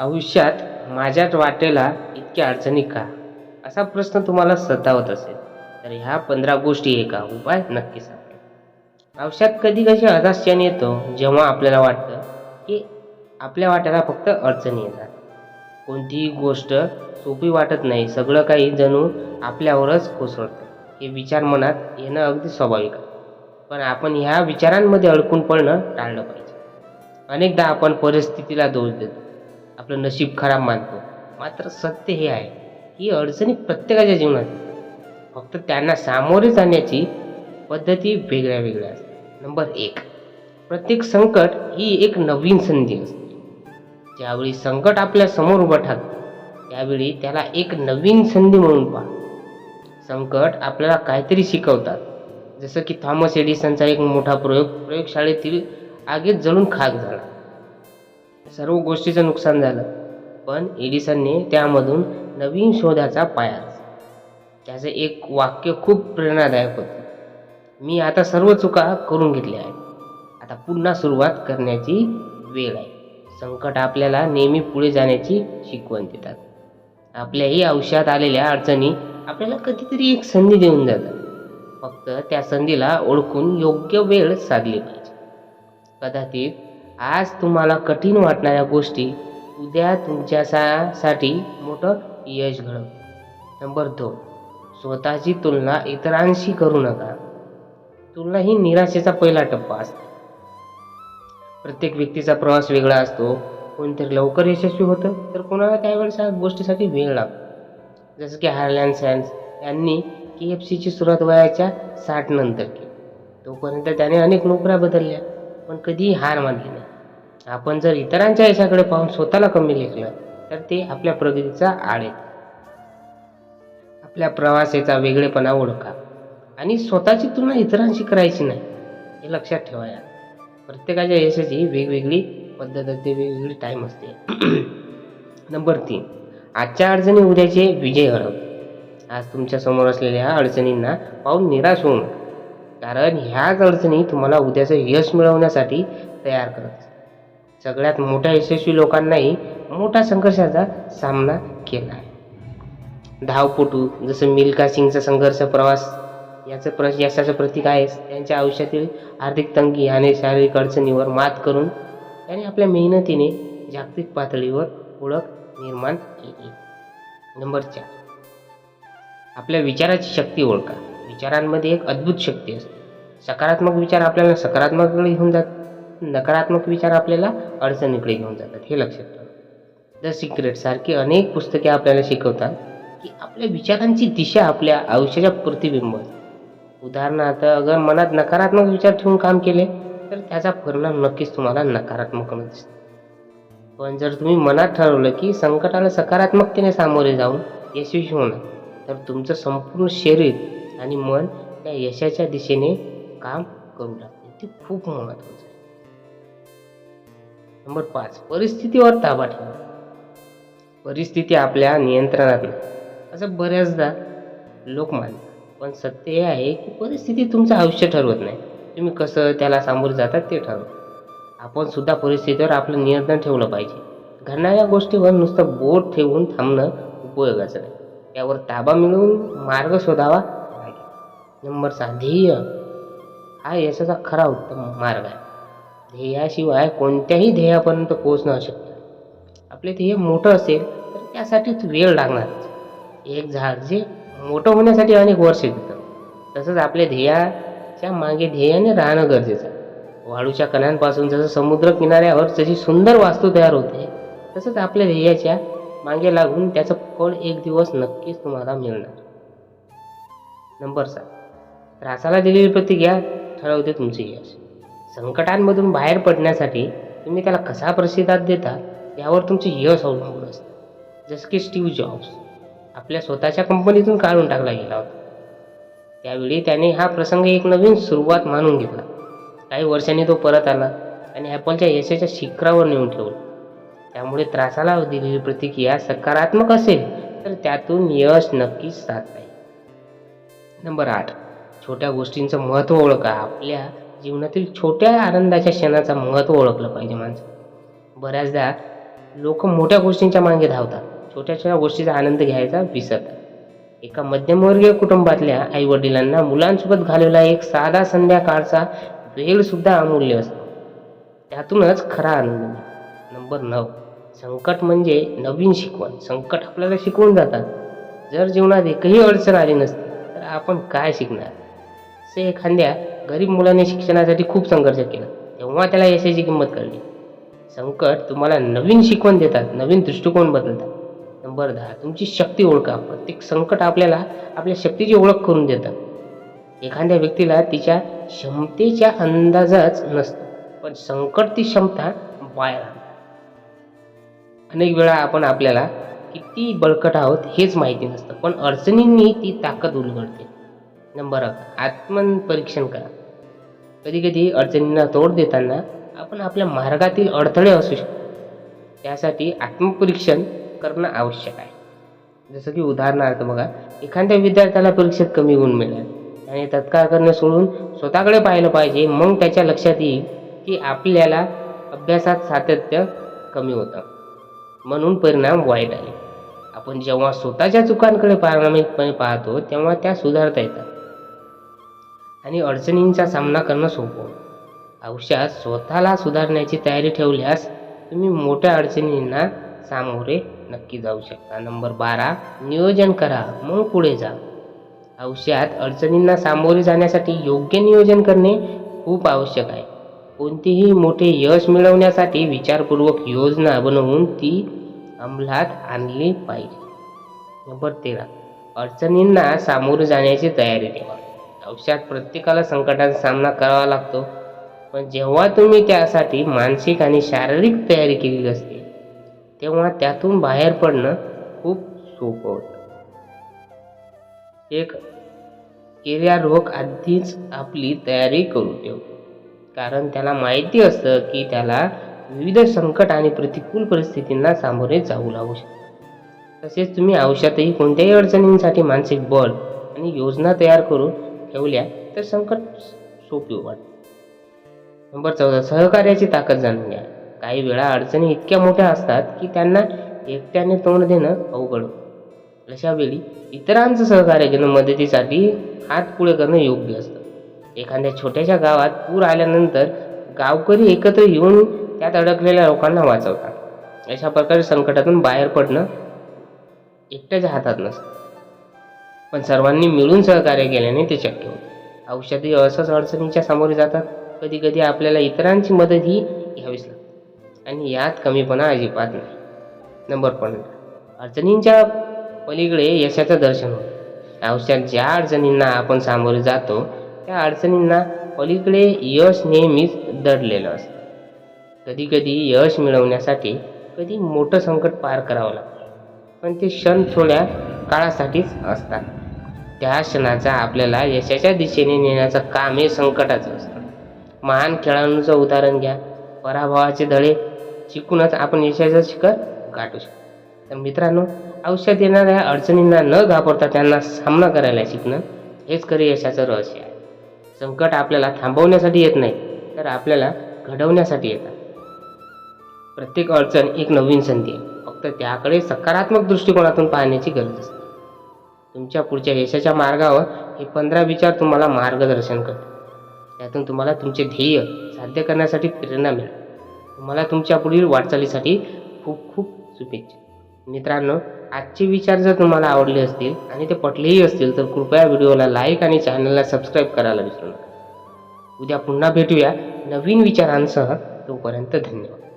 आयुष्यात माझ्याच वाटेला इतक्या अडचणी का? असा प्रश्न तुम्हाला सतावत असेल. तर ह्या पंधरा गोष्टी एका उपाय नक्की सांगेल आयुष्यात कधी कशी असा येतो जेव्हा आपल्याला वाटतं की आपल्या वाट्याला फक्त अडचणी येतात. कोणतीही गोष्ट सोपी वाटत नाही सगळं काही जणू आपल्यावरच कोसळतं. हे विचार मनात येणं अगदी स्वाभाविक आहे. पण आपण ह्या विचारांमध्ये अडकून पडणं टाळलं पाहिजे. अनेकदा आपण परिस्थितीला दोष देतो. आपलं नशीब खराब मानतो. मात्र सत्य हे आहे की अडचणी प्रत्येकाच्या जीवनात फक्त त्यांना सामोरे जाण्याची पद्धती वेगळ्या वेगळ्या असतात. नंबर एक प्रत्येक संकट ही एक नवीन संधी असते. ज्यावेळी संकट आपल्यासमोर उभं ठाकतं त्यावेळी त्याला एक नवीन संधी म्हणून पहा संकट आपल्याला काहीतरी शिकवतात. जसं की थॉमस एडिसनचा एक मोठा प्रयोग प्रयोगशाळेतील आगीत जळून खाक झाला. सर्व गोष्टीचं नुकसान झालं. पण एडिसनने त्यामधून नवीन शोधाचा पाया त्याचं एक वाक्य खूप प्रेरणादायक होतं. मी आता सर्व चुका करून घेतल्या आहेत. आता पुन्हा सुरुवात करण्याची वेळ आहे. संकट आपल्याला नेहमी पुढे जाण्याची शिकवण देतात. आपल्याही आयुष्यात आलेल्या अडचणी आपल्याला कधीतरी एक संधी देऊन जातात. फक्त त्या संधीला ओळखून योग्य वेळ साधली पाहिजे. कदाचित आज तुम्हाला कठीण वाटणाऱ्या गोष्टी उद्या तुमच्यासाठी मोठं यश घडव नंबर दोन स्वतःची तुलना इतरांशी करू नका. तुलना ही निराशेचा पहिला टप्पा असतो. प्रत्येक व्यक्तीचा प्रवास वेगळा असतो. कोणतरी लवकर यशस्वी होतं तर कोणाला त्यावेळेस वेळेस गोष्टीसाठी वेळ लागतो. जसं की हार्लॅन सॅन्स यांनी के एफ सीची सुरुवात वयाच्या साठ नंतर केली. तोपर्यंत त्याने अनेक नोकऱ्या बदलल्या पण कधीही हार मानली नाही. आपण जर इतरांच्या यशाकडे पाहून स्वतःला कमी लेखलं तर ते आपल्या प्रगतीचा आड येतं आपल्या प्रवासाचा वेगळेपणा ओळखा. आणि स्वतःची तुलना इतरांशी करायची नाही हे लक्षात ठेवा या प्रत्येकाच्या यशाची वेगवेगळी पद्धत असते वेगवेगळी टाईम असते. नंबर तीन. आजच्या अडचणी उद्याचे विजय घडवते आज तुमच्यासमोर असलेल्या अडचणींना पाहून निराश होऊ नका. कारण ह्याच अडचणी तुम्हाला उद्याचं यश मिळवण्यासाठी तयार करत सगळ्यात मोठ्या यशस्वी लोकांनाही मोठ्या संघर्षाचा सामना केला. आहे धावपटू जसं मिल्खा सिंगचा संघर्ष प्रवास याचं प्र यशाचं प्रतीक आहेच. त्यांच्या आयुष्यातील आर्थिक तंगी आणि शारीरिक अडचणीवर मात करून त्याने आपल्या मेहनतीने जागतिक पातळीवर ओळख निर्माण केली. नंबर चार. आपल्या विचाराची शक्ती ओळखा. विचारांमध्ये एक अद्भुत शक्ती असते. सकारात्मक विचार आपल्याला सकारात्मक घेऊन जातात नकारात्मक विचार आपल्याला अडचणीकडे घेऊन जातात हे लक्षात ठेवा. द सिक्रेट सारखी अनेक पुस्तके आपल्याला शिकवतात की आपल्या विचारांची दिशा आपल्या आयुष्याच्या प्रतिबिंब. उदाहरणार्थ अगर मनात नकारात्मक विचार ठेवून काम केले तर त्याचा परिणाम नक्कीच तुम्हाला नकारात्मक दिसतो. पण जर तुम्ही मनात ठरवलं की संकटाला सकारात्मकतेने सामोरे जाऊन यशस्वी होणार तर तुमचं संपूर्ण शरीर आणि मन त्या यशाच्या दिशेने काम करू लागते. ते खूप महत्त्वाचं नंबर पाच. परिस्थितीवर ताबा ठेवा. परिस्थिती आपल्या नियंत्रणात नाही. असं बऱ्याचदा लोक मानतात. पण सत्य हे आहे की परिस्थिती तुमचं आयुष्य ठरवत नाही. तुम्ही कसं त्याला सामोरे जातात ते ठरवत आपण सुद्धा परिस्थितीवर आपलं नियंत्रण ठेवलं पाहिजे. घडणाऱ्या गोष्टीवर नुसतं बोट ठेवून थांबणं उपयोगाचं नाही. त्यावर ताबा मिळवून मार्ग शोधावा लागेल. नंबर सहा. ध्येय. हा यशाचा खरा उत्तम मार्ग आहे. ध्येयाशिवाय कोणत्याही ध्येयापर्यंत पोहोचणं अशक्य आपले ध्येय मोठं असेल तर त्यासाठी वेळ लागणार. एक झाड जे मोठं होण्यासाठी अनेक वर्ष घेतं. तसंच आपल्या ध्येयाच्या मागे ध्येयाने राहणं गरजेचं आहे. वाळूच्या कणांपासून जसं समुद्र किनाऱ्यावर जशी सुंदर वास्तू तयार होते तसंच आपल्या ध्येयाच्या मागे लागून त्याचं फळ एक दिवस नक्कीच तुम्हाला मिळणार. नंबर सात. त्रासाला दिलेली प्रतिक्रिया ठरवते तुमचे यश. संकटांमधून बाहेर पडण्यासाठी तुम्ही त्याला कसा प्रतिसाद देता यावर तुमचे यश अवलंबून असते. जसं की स्टीव्ह जॉब्स आपल्या स्वतःच्या कंपनीतून काढून टाकला गेला होता. त्यावेळी त्याने हा प्रसंग एक नवीन सुरुवात मानून घेतला. काही वर्षांनी तो परत आला आणि ॲपलच्या यशाच्या शिखरावर नेऊन ठेवलं. त्यामुळे त्रासाला दिलेली प्रतिक्रिया सकारात्मक असेल तर त्यातून यश नक्कीच साधता येईल. नंबर आठ. छोट्या गोष्टींचं महत्त्व ओळखा. आपल्या जीवनातील छोट्या आनंदाच्या क्षणाचं महत्त्व ओळखलं पाहिजे माणसं. बऱ्याचदा लोक मोठ्या गोष्टींच्या मागे धावतात. छोट्या छोट्या गोष्टीचा आनंद घ्यायचा विसरतात. एका मध्यमवर्गीय कुटुंबातल्या आई वडिलांना मुलांसोबत घालवला एक साधा संध्याकाळचा वेळसुद्धा अमूल्य असतो. त्यातूनच खरा आनंद मिळतो. नंबर नऊ. संकट म्हणजे नवीन शिकवण. संकट आपल्याला शिकवून जातात. जर जीवनात एकही अडचण आली नसती तर आपण काय शिकणार? असे एखाद्या गरीब मुलाने शिक्षणासाठी खूप संघर्ष केला. तेव्हा त्याला यशाची किंमत कळली. संकट तुम्हाला नवीन शिकवण देतात नवीन दृष्टिकोन बदलतात. नंबर दहा तुमची शक्ती ओळखा. प्रत्येक संकट आपल्याला आपल्या शक्तीची ओळख करून देतं. एखाद्या व्यक्तीला तिच्या क्षमतेच्या अंदाजाच नसतो पण संकट ती क्षमता बाहेर अनेक वेळा आपण आपल्याला किती बळकट आहोत हेच माहिती नसतं पण अडचणींनी ती ताकद उलगडते. नंबर अकरा. आत्मपरीक्षण करा. कधी कधी अडचणींना तोड देताना आपण आपल्या मार्गातील अडथळे असू शकतो. त्यासाठी आत्मपरीक्षण करणं आवश्यक आहे. जसं की उदाहरणार्थ बघा एखाद्या विद्यार्थ्याला परीक्षेत कमी गुण मिळाले. आणि तत्काळ करणं सोडून स्वतःकडे पाहिलं पाहिजे मग त्याच्या लक्षात येईल की आपल्याला अभ्यासात सातत्य कमी होतं. म्हणून परिणाम वाईट आहे. आपण जेव्हा स्वतःच्या चुकांकडे प्रामाणिकपणे पाहतो तेव्हा त्या सुधारता येतात. आणि अडचणींचा सामना करणं सोपं आयुष्यात स्वतःला सुधारण्याची तयारी ठेवल्यास तुम्ही मोठ्या अडचणींना सामोरे नक्की जाऊ शकता. नंबर बारा नियोजन करा मग पुढे जा. आयुष्यात अडचणींना सामोरे जाण्यासाठी योग्य नियोजन करणे खूप आवश्यक आहे. कोणतेही मोठे यश मिळवण्यासाठी विचारपूर्वक योजना बनवून ती अंमलात आणली पाहिजे. नंबर तेरा अडचणींना सामोरे जाण्याची तयारी ठेवा. आयुष्यात प्रत्येकाला संकटाचा सामना करावा लागतो. पण जेव्हा तुम्ही त्यासाठी मानसिक आणि शारीरिक तयारी केलेली असते तेव्हा त्यातून बाहेर पडणं खूप सोपं होतं. एक रोग आधीच आपली तयारी करू ठेवतो. कारण त्याला माहिती असतं की त्याला विविध संकट आणि प्रतिकूल परिस्थितींना सामोरे जाऊ लागू शकते. तसेच तुम्ही आयुष्यातही कोणत्याही अडचणींसाठी मानसिक बळ आणि योजना तयार करून ठेवल्या तर संकट सोपी वाटते. नंबर चौदा सहकार्याची ताकद जाणून घ्या. काही वेळा अडचणी इतक्या मोठ्या असतात की त्यांना एकट्याने तोंड देणं अवघड अशावेळी अशा वेळी इतरांचं सहकार्य घेणं मदतीसाठी हात पुढे करणं योग्य असतं. एखाद्या छोट्याशा गावात पूर आल्यानंतर गावकरी एकत्र येऊन त्यात अडकलेल्या लोकांना वाचवतात. अशा प्रकारे संकटातून बाहेर पडणं एकट्याच्या हातात नसतं. पण सर्वांनी मिळून सहकार्य केल्याने ते शक्य होते. औषधी असंच अडचणीच्या सामोरे जातात कधी कधी आपल्याला इतरांची मदतही घ्यावीच लागते. आणि यात कमीपणा अजिबात नाही. नंबर पंधरा अडचणींच्या पलीकडे यशाचं दर्शन होतं. आयुष्यात ज्या अडचणींना आपण सामोरे जातो त्या अडचणींना पलीकडे यश नेहमीच दडलेलं असतं. कधीकधी यश मिळवण्यासाठी कधी मोठं संकट पार करावं लागतं. पण ते क्षण थोड्या काळासाठीच असतात. त्या क्षणाचा आपल्याला यशाच्या दिशेने नेण्याचं काम हे संकटाचं असतं. महान खेळाडूंचं उदाहरण घ्या. पराभवाचे धडे शिकूनच आपण यशाचं शिखर गाठू शकतो. तर मित्रांनो आयुष्यात येणाऱ्या अडचणींना न घाबरता त्यांना सामना करायला शिकणं हेच खरे यशाचं रहस्य आहे. संकट आपल्याला थांबवण्यासाठी येत नाही तर आपल्याला घडवण्यासाठी येतात. प्रत्येक अडचण एक नवीन संधी आहे. फक्त त्याकडे सकारात्मक दृष्टिकोनातून पाहण्याची गरज असते. तुमच्या पुढच्या यशाच्या मार्गावर हे पंधरा विचार तुम्हाला मार्गदर्शन करतात त्यातून तुम्हाला तुमचे ध्येय साध्य करण्यासाठी प्रेरणा मिळेल. तुम्हाला तुमच्या पुढील वाटचालीसाठी खूप खूप शुभेच्छा. मित्रांनो आजचे विचार जर तुम्हाला आवडले असतील आणि ते पटलेही असतील तर कृपया व्हिडिओला लाईक आणि चॅनलला सबस्क्राईब करायला विसरू नका. उद्या पुन्हा भेटूया नवीन विचारांसह. तोपर्यंत धन्यवाद.